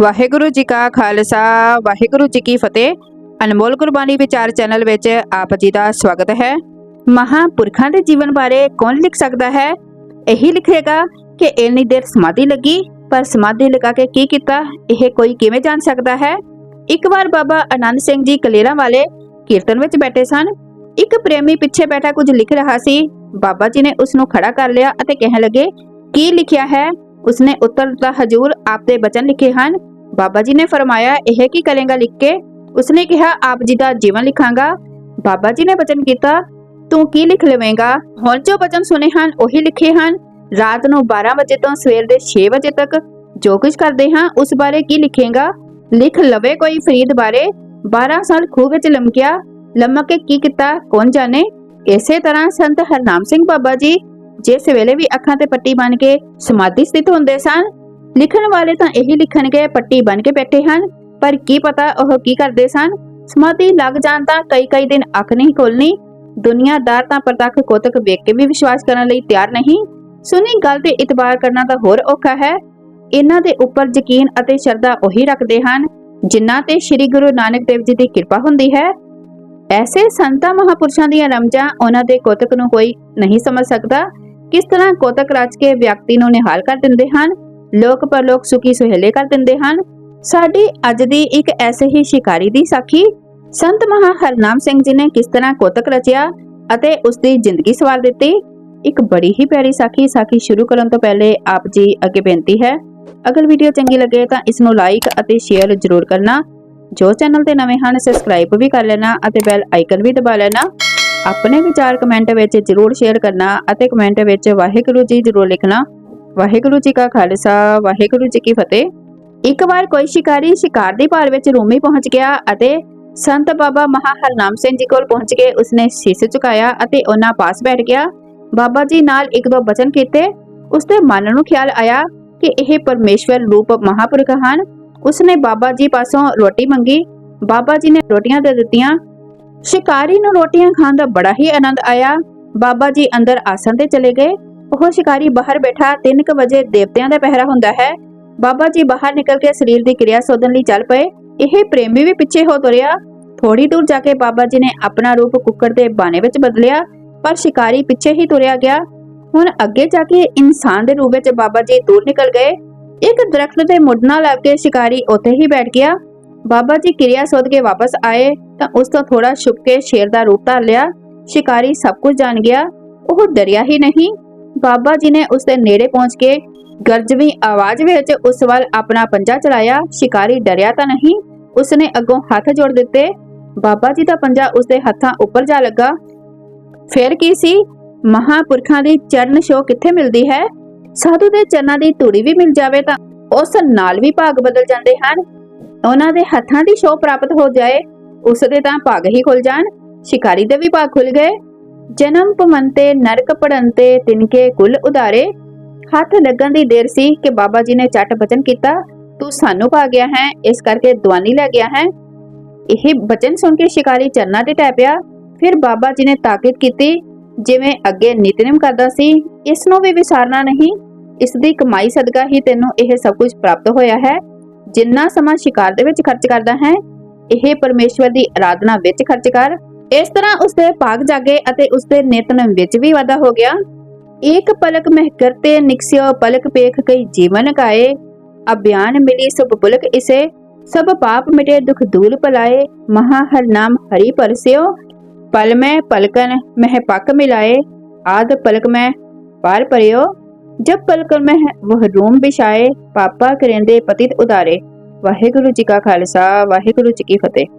ਵਾਹਿਗੁਰੂ ਜੀ ਕਾ ਖਾਲਸਾ, ਵਾਹਿਗੁਰੂ ਜੀ ਕੀ ਫਤਿਹ। ਅਨਮੋਲ ਗੁਰਬਾਣੀ ਵਿਚਾਰ ਚੈਨਲ ਵਿੱਚ ਆਪ ਜੀ ਦਾ ਸਵਾਗਤ ਹੈ। ਮਹਾਪੁਰਖਾਂ ਦੇ ਜੀਵਨ ਬਾਰੇ ਕੌਣ ਲਿਖ ਸਕਦਾ ਹੈ? ਇਹੀ ਲਿਖੇਗਾ ਕਿ ਇੰਨੀ ਦੇਰ ਸਮਾਧੀ ਲੱਗੀ, ਪਰ ਸਮਾਧੀ ਲਗਾ ਕੇ ਕੀ ਕੀਤਾ? ਇਹ ਕੋਈ ਕਿਵੇਂ ਜਾਣ ਸਕਦਾ ਹੈ? ਇੱਕ ਵਾਰ ਬਾਬਾ ਆਨੰਦ ਸਿੰਘ ਜੀ ਕਲੇਰਾਂ ਵਾਲੇ ਕੀਰਤਨ ਵਿੱਚ ਬੈਠੇ ਸਨ। ਇੱਕ ਪ੍ਰੇਮੀ ਪਿੱਛੇ ਬੈਠਾ ਕੁਝ ਲਿਖ ਰਿਹਾ ਸੀ। ਬਾਬਾ ਜੀ ਨੇ ਉਸ ਨੂੰ ਖੜਾ ਕਰ ਲਿਆ ਅਤੇ ਕਹਿਣ ਲੱਗੇ, ਕੀ ਲਿਖਿਆ ਹੈ? ਉਸਨੇ ਉੱਤਰ ਦਿੱਤਾ, ਹਜੂਰ, ਆਪ ਦੇ ਬਚਨ ਲਿਖੇ ਹਨ। ਬਾਬਾ ਜੀ ਨੇ ਫਰਮਾਇਆ, ਇਹ ਕੀ ਕਰੇਗਾ ਲਿਖ ਕੇ? ਉਸਨੇ ਕਿਹਾ, ਆਪ ਜੀ ਦਾ ਜੀਵਨ ਲਿਖਾਂਗਾ। ਬਾਬਾ ਜੀ ਨੇ ਬਚਨ ਕੀਤਾ, ਤੂੰ ਕੀ ਲਿਖ ਲਵੇਂਗਾ? ਹੁਣ ਜੋ ਬਚਨ ਸੁਨੇ ਹਨ, ਉਹੀ ਲਿਖੇ ਹਨ। ਰਾਤ ਨੂੰ 12 ਵਜੇ ਤੋਂ ਸਵੇਰ ਦੇ 6 ਵਜੇ ਤੱਕ ਜੋ ਕੁਝ ਕਰਦੇ ਹਾਂ, ਉਸ ਬਾਰੇ ਕੀ ਲਿਖੇਗਾ? ਲਿਖ ਲਵੇ ਕੋਈ ਫਰੀਦ ਬਾਰੇ। 12 ਸਾਲ ਖੂਹ ਵਿੱਚ ਲਮਕਿਆ, ਲਮਕ ਕੇ ਕੀ ਕੀਤਾ? ਕੌਣ ਜਾਣੇ? ਇਸੇ ਤਰ੍ਹਾਂ ਸੰਤ ਹਰਨਾਮ ਸਿੰਘ ਬਾਬਾ ਜੀ, ਜਿਸ ਵੇਲੇ ਵੀ ਅੱਖਾਂ ਤੇ ਪੱਟੀ ਬਨ ਕੇ ਸਮਾਧੀ ਸਥਿਤ ਹੁੰਦੇ ਸਨ ਲਿਖਣ ਵਾਲੇ ਤਾਂ ਇਹੀ ਲਿਖਣਗੇ, ਪੱਟੀ ਬਣ ਕੇ ਬੈਠੇ ਹਨ। ਪਰ ਕੀ ਪਤਾ ਉਹ ਕੀ ਕਰਦੇ ਸਨ? ਸਮਾਧੀ ਲੱਗ ਜਾਣ ਤਾਂ ਕਈ ਕਈ ਦਿਨ ਅੱਖ ਨਹੀਂ ਖੋਲਣੀ ਦੁਨੀਆਦਾਰ ਤਾਂ ਪ੍ਰਤੱਖ ਕੋਤਕ ਵੇਖ ਕੇ ਵੀ ਵਿਸ਼ਵਾਸ ਕਰਨ ਲਈ ਤਿਆਰ ਨਹੀਂ। ਸੁਣੀ ਗੱਲ ਤੇ ਇਤਬਾਰ ਕਰਨਾ ਤਾਂ ਹੋਰ ਔਖਾ ਹੈ। ਇਹਨਾਂ ਦੇ ਉੱਪਰ ਯਕੀਨ ਅਤੇ ਸ਼ਰਧਾ ਉਹੀ ਰੱਖਦੇ ਹਨ, ਜਿਨ੍ਹਾਂ ਤੇ ਸ੍ਰੀ ਗੁਰੂ ਨਾਨਕ ਦੇਵ ਜੀ ਦੀ ਕਿਰਪਾ ਹੁੰਦੀ ਹੈ। ਐਸੇ ਸੰਤਾਂ ਮਹਾਪੁਰਸ਼ਾਂ ਦੀਆਂ ਰਮਜਾਂ ਉਹਨਾਂ ਦੇ ਕੋਤਕ ਨੂੰ ਕੋਈ ਨਹੀਂ ਸਮਝ ਸਕਦਾ। ਕਿਸ ਤਰ੍ਹਾਂ ਕੋਤਕ ਰਚ ਕੇ ਵਿਅਕਤੀ ਨੂੰ ਨਿਹਾਲ ਕਰ ਦਿੰਦੇ ਹਨ? ਲੋਕ ਪਰਲੋਕ ਸੁਖੀ ਸੁਹੇਲੇ ਕਰ ਦਿੰਦੇ ਹਨ। ਸਾਡੀ ਅੱਜ ਦੀ ਇੱਕ ਐਸੇ ਹੀ ਸ਼ਿਕਾਰੀ ਦੀ ਸਾਖੀ, ਸੰਤ ਮਹਾ ਹਰਨਾਮ ਸਿੰਘ ਜੀ ਨੇ ਕਿਸ ਤਰ੍ਹਾਂ ਕੋਤਕ ਰਚਿਆ ਅਤੇ ਉਸ ਦੀ ਜ਼ਿੰਦਗੀ ਸਵਾਰ ਦਿੱਤੀ? ਇੱਕ ਬੜੀ ਹੀ ਪਿਆਰੀ ਸਾਖੀ ਸਾਖੀ ਸ਼ੁਰੂ ਕਰਨ ਤੋਂ ਪਹਿਲੇ ਆਪ ਜੀ ਅੱਗੇ ਬੇਨਤੀ ਹੈ। ਅਗਰ ਵੀਡੀਓ ਚੰਗੀ ਲੱਗੇ ਤਾਂ ਇਸ ਨੂੰ ਲਾਈਕ ਅਤੇ ਸ਼ੇਅਰ ਜ਼ਰੂਰ ਕਰਨਾ। ਜੋ ਚੈਨਲ ਤੇ ਨਵੇਂ ਹਨ ਸਬਸਕ੍ਰਾਈਬ ਵੀ ਕਰ ਲੈਣਾ ਅਤੇ ਬੈਲ ਆਈਕਨ ਵੀ ਦਬਾ ਲੈਣਾ। ਆਪਣੇ ਵਿਚਾਰ ਕਮੈਂਟ ਵਿੱਚ ਜ਼ਰੂਰ ਸ਼ੇਅਰ ਕਰਨਾ ਅਤੇ ਕਮੈਂਟ ਵਿੱਚ ਵਾਹਿਗੁਰੂ ਜੀ ਜ਼ਰੂਰ ਲਿਖਣਾ। ਵਾਹਿਗੁਰੂ ਜੀ ਕਾ ਖਾਲਸਾ, ਵਾਹਿਗੁਰੂ ਜੀ ਕੀ ਫਤਿਹ। ਇੱਕ ਵਾਰ ਕੋਈ ਸ਼ਿਕਾਰੀ ਸ਼ਿਕਾਰ ਦੀ ਭਾਲ ਵਿੱਚ ਰੂਮੀ ਪਹੁੰਚ ਗਿਆ ਅਤੇ ਸੰਤ ਬਾਬਾ ਮਹਾ ਹਰਨਾਮ ਸਿੰਘ ਜੀ ਕੋਲ ਪਹੁੰਚ ਕੇ ਉਸਨੇ ਸੀਸ ਝੁਕਾਇਆ ਅਤੇ ਉਹਨਾਂ ਪਾਸ ਬੈਠ ਗਿਆ। ਬਾਬਾ ਜੀ ਨਾਲ ਇੱਕ ਦੋ ਬਚਨ ਕੀਤੇ। ਉਸਦੇ ਮਨ ਨੂੰ ਖਿਆਲ ਆਇਆ ਕਿ ਇਹ ਪਰਮੇਸ਼ਵਰ ਰੂਪ ਮਹਾਪੁਰਖ ਹਨ। ਉਸਨੇ ਬਾਬਾ ਜੀ ਪਾਸੋਂ ਰੋਟੀ ਮੰਗੀ। ਬਾਬਾ ਜੀ ਨੇ ਰੋਟੀਆਂ ਦੇ ਦਿੱਤੀਆਂ। ਸ਼ਿਕਾਰੀ ਨੂੰ ਰੋਟੀਆਂ ਖਾਣ ਦਾ ਬੜਾ ਹੀ ਆਨੰਦ ਆਇਆ। ਬਾਬਾ ਜੀ ਅੰਦਰ ਆਸਣ ਤੇ ਚਲੇ ਗਏ। ਉਹ ਸ਼ਿਕਾਰੀ ਬਾਹਰ ਬੈਠਾ 3:00 ਵਜੇ ਦੇਵਤਿਆਂ ਦਾ ਪਹਿਰਾ ਹੁੰਦਾ ਹੈ। ਬਾਬਾ ਜੀ ਬਾਹਰ ਨਿਕਲ ਕੇ ਸਰੀਰ ਦੀ ਕਿਰਿਆ ਸੋਧਣ ਲਈ ਚੱਲ ਪਏ। ਇਹ ਪ੍ਰੇਮੀ ਵੀ ਪਿੱਛੇ ਹੋ ਤੁਰਿਆ। ਥੋੜੀ ਦੂਰ ਜਾ ਕੇ ਬਾਬਾ ਜੀ ਨੇ ਆਪਣਾ ਰੂਪ ਕੁੱਕੜ ਦੇ ਬਾਣੇ ਵਿੱਚ ਬਦਲਿਆ, ਪਰ ਸ਼ਿਕਾਰੀ ਪਿੱਛੇ ਹੀ ਤੁਰਿਆ ਗਿਆ। ਹੁਣ ਅੱਗੇ ਜਾ ਕੇ ਇਨਸਾਨ ਦੇ ਰੂਪ ਵਿੱਚ ਬਾਬਾ ਜੀ ਦੂਰ ਨਿਕਲ ਗਏ। ਇੱਕ ਦਰਖਤ ਦੇ ਮੁੱਢ ਨਾਲ ਲੱਗ ਕੇ ਸ਼ਿਕਾਰੀ ਉੱਥੇ ਹੀ ਬੈਠ ਗਿਆ। ਬਾਬਾ ਜੀ ਕਿਰਿਆ ਸੋਧ ਕੇ ਵਾਪਸ ਆਏ, ਤਾਂ ਉਸ ਤੋਂ ਥੋੜਾ ਛੁਪ ਕੇ ਸ਼ੇਰ ਦਾ ਰੂਪ ਧਾਰ ਲਿਆ। ਸ਼ਿਕਾਰੀ ਸਭ ਕੁਝ ਜਾਣ ਗਿਆ। ਉਹ ਡਰਿਆ ਹੀ ਨਹੀਂ। ਬਾਬਾ ਜੀ ਨੇ ਉਸ ਦੇ ਨੇੜੇ ਪਹੁੰਚ ਕੇ ਗਰਜਵੀਂ ਆਵਾਜ਼ ਵਿੱਚ ਉਸ ਵੱਲ ਆਪਣਾ ਪੰਜਾ ਚਲਾਇਆ ਸ਼ਿਕਾਰੀ ਡਰਿਆ ਤਾਂ ਨਹੀਂ, ਉਸਨੇ ਅੱਗੋਂ ਹੱਥ ਜੋੜ ਦਿੱਤੇ। ਬਾਬਾ ਜੀ ਦਾ ਪੰਜਾ ਉਸ ਦੇ ਹੱਥਾਂ ਉੱਪਰ ਜਾ ਲੱਗਾ। ਫਿਰ ਕੀ ਸੀ? ਮਹਾਪੁਰਖਾਂ ਦੀ ਚਰਨ ਛੋਹ ਕਿੱਥੇ ਮਿਲਦੀ ਹੈ? ਸਾਧੂ ਦੇ ਚਰਨਾਂ ਦੀ ਧੂੜੀ ਵੀ ਮਿਲ ਜਾਵੇ ਤਾਂ ਉਸ ਨਾਲ ਵੀ ਭਾਗ ਬਦਲ ਜਾਂਦੇ ਹਨ। ਉਹਨਾਂ ਦੇ ਹੱਥਾਂ ਦੀ ਛੋਹ ਪ੍ਰਾਪਤ ਹੋ ਜਾਏ ਉਸ ਦੇ ਤਾਂ ਭਾਗ ਹੀ ਖੁੱਲ ਜਾਣ। ਸ਼ਿਕਾਰੀ ਦੇ ਵੀ ਭਾਗ ਖੁੱਲ ਗਏ। ਜਨਮ ਪਮੰਤੇ ਨਰਕ ਪੜੰਤੇ ਤਿਨਕੇ ਕੁਲ ਉਧਾਰੇ। ਹੱਥ ਲੱਗਣ ਦੀ ਦੇਰ ਸੀ ਕਿ ਬਾਬਾ ਜੀ ਨੇ ਚੱਟ ਬਚਨ ਕੀਤਾ। ਤੂੰ ਸਾਨੂੰ ਪਾ ਗਿਆ ਹੈ, ਇਸ ਕਰਕੇ ਦਵਾਨੀ ਲੈ ਗਿਆ ਹੈ। ਇਹ ਬਚਨ ਸੁਣ ਕੇ ਸ਼ਿਕਾਰੀ ਚਰਨਾਂ ਤੇ ਟੈ ਪਿਆ। ਫਿਰ ਬਾਬਾ ਜੀ ਨੇ ਤਾਕਤ ਕੀਤੀ, ਜਿਵੇਂ ਅੱਗੇ ਨਿਤਨੇਮ ਕਰਦਾ ਸੀ, ਇਸ ਨੂੰ ਵੀ ਵਿਸਾਰਨਾ ਨਹੀਂ। ਇਸ ਦੀ ਕਮਾਈ ਸਦਕਾ ਹੀ ਤੈਨੂੰ ਇਹ ਸਭ ਕੁਝ ਪ੍ਰਾਪਤ ਹੋਇਆ ਹੈ। ਜਿੰਨਾ ਸਮਾਂ ਸ਼ਿਕਾਰ ਦੇ ਵਿੱਚ ਖਰਚ ਕਰਦਾ ਹੈ, ਇਹ ਪਰਮੇਸ਼ਵਰ ਦੀ ਆਰਾਧਨਾ ਵਿੱਚ ਖਰਚ ਕਰ। ਇਸ ਤਰ੍ਹਾਂ ਉਸਦੇ ਭਾਗ ਜਾਗੇ ਅਤੇ ਉਸਦੇ ਨਿਤਨੇਮ ਵਿੱਚ ਵੀ ਵਾਧਾ ਹੋ ਗਿਆ एक पलक में करते निक्स्यो पलक पेख कई जीवन गाए अभियान मिली सब पुलक इसे सब पाप मिटे दुख दूर पलाए महा हर नाम हरि परस्यो पल में पलकन मह पक मिलाए आद पलक में पार परियो जब पलकन में वह रूम बिछाए पापा करेंदे पतित उदारे वाहेगुरु जी का खालसा वाहेगुरु जी की फतेह